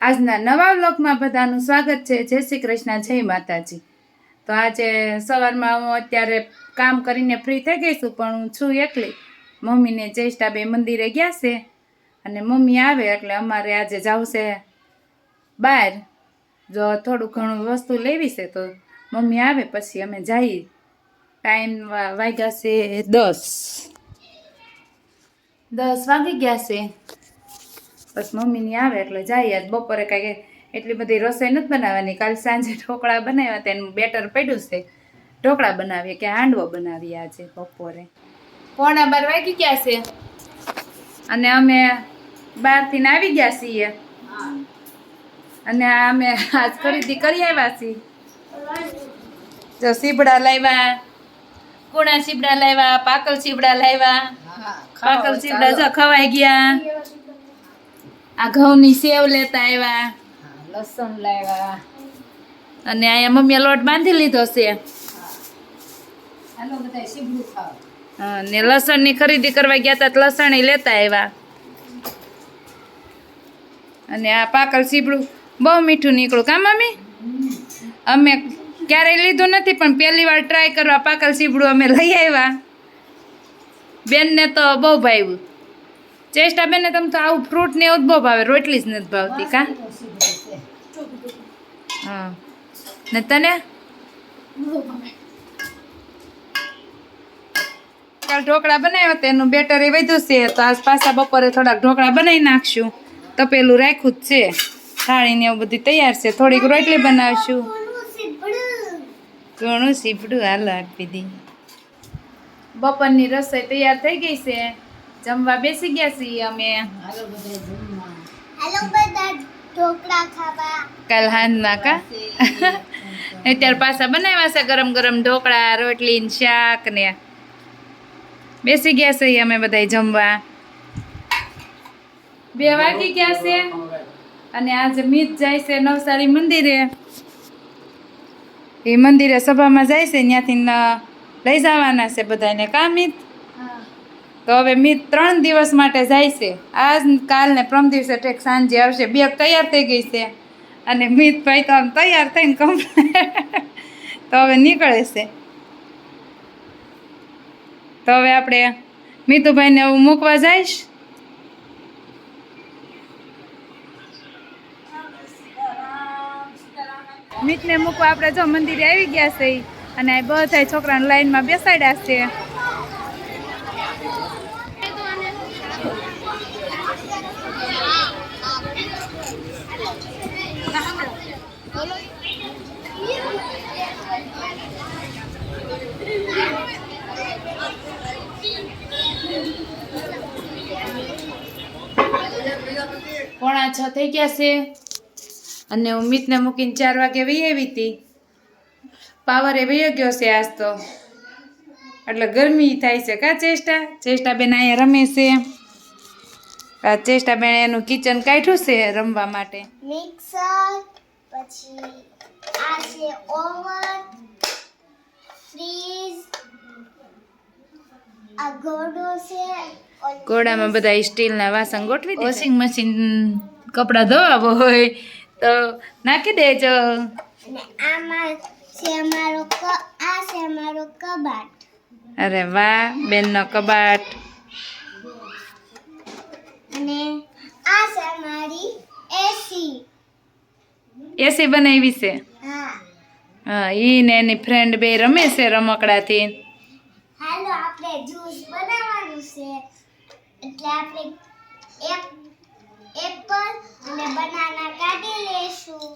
આજના નવા વ્લોગમાં બધાનું સ્વાગત છે. જય શ્રી કૃષ્ણ, જય માતાજી. તો આજે સવારમાં હું અત્યારે કામ કરીને ફ્રી થઈ ગઈ છું, પણ હું છું એકલી. મમ્મીને જ્યેષ્ઠા બે મંદિરે ગયા છે અને મમ્મી આવે એટલે અમારે આજે જવું છે બહાર. જો થોડું ઘણું વસ્તુ લેવી છે તો મમ્મી આવે પછી અમે જઈએ. ટાઈમ વાગ્યા છે દસ. દસ વાગી ગયા છે. બસ મમ્મીની આવે એટલે જઈએ આજ બપોરે કાંઈ એટલી બધી રસોઈ નથી બનાવવાની. કાલ સાંજે ઢોકળા બનાવ્યા તેનું બેટર પડ્યું છે. ઢોકળા બનાવીએ કે હાંડવો બનાવીએ આજે બપોરે. પોણા બાર વાગી ગયા છે. અને અમે બહારથી આવી ગયા છીએ. અને અમે આજ ખરીદી કરી આવ્યા છીએ. જો સીબડા લાવ્યા કુણા સીબડા લાવ્યા પાકલ સીબડા લાવ્યા. પાકલ સીબડા જો ખવાઈ ગયા. આ ઘઉંની સેવ લેતા આવ્યા. લસણ લાવ્યા. અને અહીંયા મમ્મીએ લોટ બાંધી લીધો છે. ને લસણની ખરીદી કરવા ગયા હતા લસણ લેતા આવ્યા. અને આ પાકલ સીબડું બહુ મીઠું નીકળ્યું. કા મમ્મી? અમે ક્યારેય લીધું નથી પણ પહેલી વાર ટ્રાય કરવા પાકલ સીબડું અમે લઈ આવ્યા. બેનને તો બહુ ભાવ્યું. ચેષ્ટા બેનને તમ તો આવું ફ્રૂટ ને એવું જ બહુ ભાવે, રોટલી જ નથી ભાવતી, કા? હા. ને તને? કાલ ઢોકળા બનાવ્યા તો એનું બેટર એ વધ્યું છે, તો આજ પાછા બપોરે થોડાક ઢોકળા બનાવી નાખશું. તપેલું રાખ્યું જ છે થાળી ને એવું બધું તૈયાર છે. થોડીક રોટલી બનાવશું. ઘણું સીપડું, હાલ આપી દી બપોરની રસોઈ તૈયાર થઈ ગઈ છે. જમવા બેસી ગયા છીએ અમે. કાલ હાં ના હેલો બધા ઢોકળા ખાવા. કાલ હાંજના કા? અત્યારે પાછા બનાવ્યા છે ગરમ ગરમ ઢોકળા રોટલી ને શાક ને. બેસી ગયા છીએ અમે બધા જમવા. બે વાગી ગયા છે અને આજે મીત જાય છે નવસારી મંદિરે. એ મંદિરે સભામાં જાય છે ત્યાંથી લઈ જવાના છે બધાને કા મિત. તો હવે મિત ત્રણ દિવસ માટે જાય છે. આજ કાલ ને પ્રમ દિવસે ઠેક સાંજે આવશે. બે તૈયાર થઈ ગઈ છે. અને મિતભાઈ તો આમ તૈયાર થઈને કમ્પ્લેટ તો હવે નીકળે છે. તો હવે આપણે મીતુભાઈને હું મૂકવા જઈશ. મિતને મૂકવા આપણે જો મંદિરે આવી ગયા છે અને બધા છોકરાને લાઈનમાં બેસાડ્યા છે. પોણા છ થઈ ગયા છે. અને હું મિતને મૂકીને ચાર વાગે વહી આવી હતી. પાવર એ ગયો છે આજ તો. એટલે ગરમી થાય છે કા ચેષ્ટા? ચેષ્ટાબેન અહીંયા રમે છે. આ ચેષ્ટા એનું કિચન કાઢ્યું છે રમવા માટે. મિક્સર પછી આ છે ઓવન ફ્રીજ આ ઘોડો છે ઘોડામાં બધા સ્ટીલના વાસણ ગોઠવી વોશિંગ મશીન કપડાં ધોવા હોય તો નાખી દેજો. આમાં છે અમારો આ છે અમારો કબાટ. અરે વાહ બેનનો કબાટ. અને આ છે અમારી એસી. એસી બનાવી છે? હા. ઈ ને એની ફ્રેન્ડ બે રમે છે રમકડાથી. હાલો આપણે જ્યુસ બનાવવાનું છે. એટલે આપણે એક એપલ અને બનાના કાઢી લેશું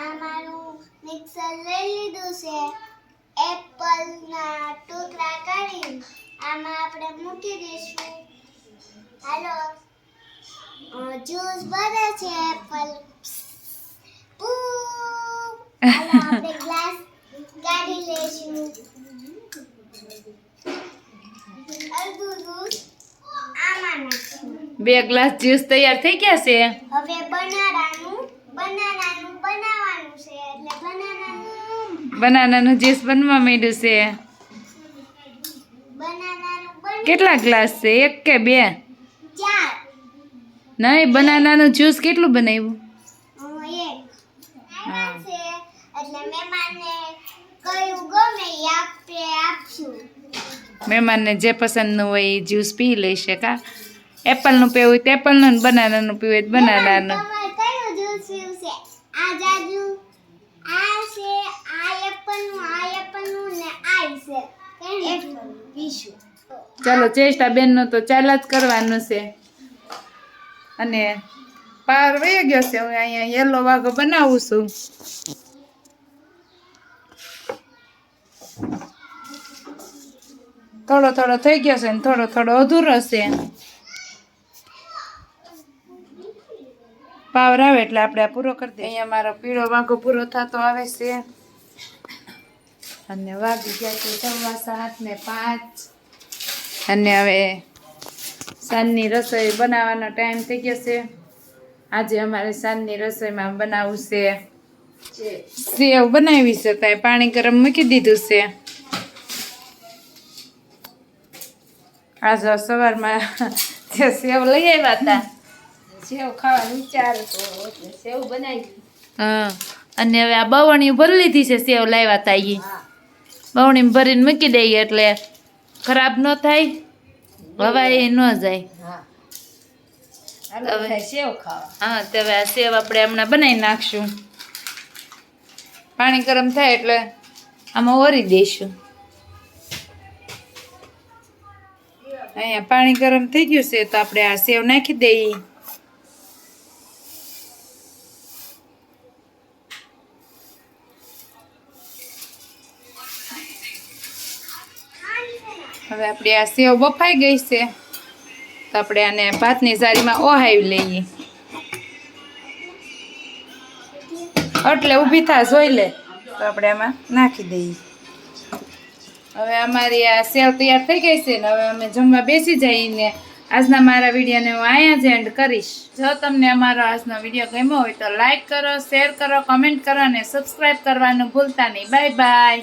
આ મારું મિક્સર લઈ લીધું છે. એપલના ટુકડા કાઢી આમાં આપણે મૂકી દઈશું. હાલો. જ્યુસ બને છે એપલ હાલો આપણે ગ્લાસ કાઢી લેશું અડધું દૂધ આમાં નાખશું બે ગ્લાસ જ્યુસ તૈયાર થઈ ગયા છે હવે બનાનાનું બનાનાનું બનાવવાનું છે એટલે બનાનાનું બનાનાનું જ્યુસ બનવા માંડ્યું છે બનાનાનું બન કેટલા ગ્લાસ છે? એક કે બે? ચાર નહીં બનાનાનું જ્યુસ કેટલું બનાવ્યું? હું એક હા. છે એટલે મહેમાનને જે પસંદનું હોય એ જ્યુસ પી લઈ શકા એપલનું પીવું હોય તો એપલનું બનાનાનું પીવું હોય તો બનાનાનું. તમારે કયું જ્યુસ પીવું છે? આ જાજુ આ છે આ એપલનું આ એપલનું ને આ છે. એપલનું પીશું. ચાલો ચેષ્ટા બેનનું તો ચાલ જ કરવાનું છે. અને પાર વહી ગયો છે. હું અહીંયા યલો વાઘો બનાવું છું. થોડો થોડો થઈ ગયો છે ને થોડો થોડો અધૂરો છે. પાવર આવે એટલે આપણે આ પૂરો કરી દઈએ અહીંયા મારો પીળો વાઘો પૂરો થતો આવે છે. અને વાગી ગયા છે સવા સાત ને પાંચ. અને હવે સાંજની રસોઈ બનાવવાનો ટાઈમ થઈ ગયો છે. આજે અમારે સાંજની રસોઈમાં બનાવવું છે. સેવ બનાવી છે તો પાણી ગરમ મૂકી દીધું છે. આજે સવારમાં જે સેવ લઈ આવ્યા હતા. સેવ ખાવાનું વિચાર સેવ બનાવી. હા અને હવે આ બવણી ભરી લીધી છે સેવ લાવ્યા હતા એ બવણી ભરીને મૂકી દઈએ એટલે ખરાબ ન થાય. હવા એ ન જાય. હા તો હવે આ સેવ આપણે હમણાં બનાવી નાખશું. પાણી ગરમ થાય એટલે આમાં ઓરી દઈશું. અહીંયા પાણી ગરમ થઈ ગયું છે તો આપણે આ સેવ નાખી દઈએ. હવે આપણે આ સેવ બફાઈ ગઈ છે. તો આપણે આને ભાતની સારીમાં ઓહાવી લઈએ. એટલે ઊભી થા, જોઈ લે. તો આપણે આમાં નાખી દઈએ. હવે અમારી આ સેવ તૈયાર થઈ ગઈ છે ને હવે અમે જમવા બેસી જઈને આજના મારા વિડીયોને હું અહીંયા જ એન્ડ કરીશ. જો તમને અમારો આજનો વીડિયો ગમ્યો હોય તો લાઈક કરો શેર કરો કમેન્ટ કરો અને સબસ્ક્રાઈબ કરવાનું ભૂલતા નહીં. Bye bye